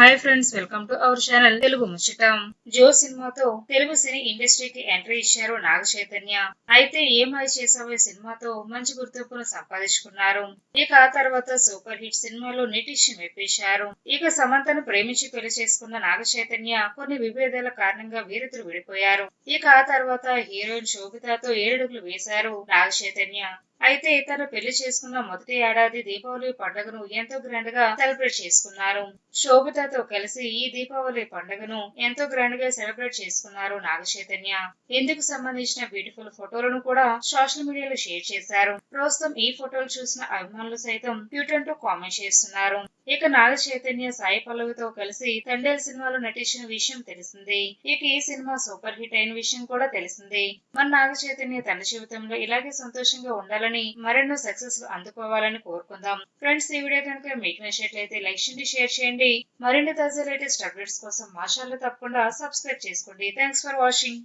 Hi friends welcome to our channel Telugu ముచ్చటం జో సినిమాతో తెలుగు సినీ ఇండస్ట్రీకి entry ఇచ్చారు నాగ చైతన్య. అయితే ఏమై చేసావే సినిమాతో మంచి గుర్తింపును సంపాదించుకున్నారు. ఇక ఆ తర్వాత సూపర్ హిట్ సినిమాలో నిటిష్ మెప్పించారు ఇక సమంతను ప్రేమించి పెళ్ళి చేసుకున్న నాగ చైతన్య కొన్ని విభేదాల కారణంగా వీరిద్దరు విడిపోయారు. ఇక ఆ తర్వాత హీరోయిన్ శోభితతో ఏడుగులు వేశారు నాగ చైతన్య. అయితే తను పెళ్ళి చేసుకున్న మొదటి ఏడాది దీపావళి పండుగను ఎంతో గ్రాండ్గా సెలబ్రేట్ చేసుకున్నారు. శోభితతో కలిసి ఈ దీపావళి పండుగను ఎంతో గ్రాండ్గా సెలబ్రేట్ చేసుకున్నారు నాగ చైతన్య ఇందుకు సంబంధించిన బ్యూటిఫుల్ ఫోటోలను కూడా సోషల్ మీడియాలో షేర్ చేశారు. ప్రస్తుతం ఈ ఫోటోలు చూసిన అభిమానులు సైతం క్యూట్ అంటూ కామెంట్ చేస్తున్నారు. ఇక నాగ చైతన్య సాయి పల్లవితో కలిసి తండేల్ సినిమాలో నటించిన విషయం తెలిసింది. ఇక ఈ సినిమా సూపర్ హిట్ అయిన విషయం కూడా తెలిసింది. మన నాగ చైతన్య తన జీవితంలో ఇలాగే సంతోషంగా ఉండాలని మరెన్నో సక్సెస్ అందుకోవాలని కోరుకుందాం. ఫ్రెండ్స్ ఈ వీడియో కనుక మీకు నచ్చినట్లయితే లైక్ చేయండి షేర్ చేయండి. మరిన్ని తాజా లేటెస్ట్ అప్డేట్స్ కోసం మా ఛానల్ తప్పకుండా సబ్స్క్రైబ్ చేసుకోండి. Thanks for watching.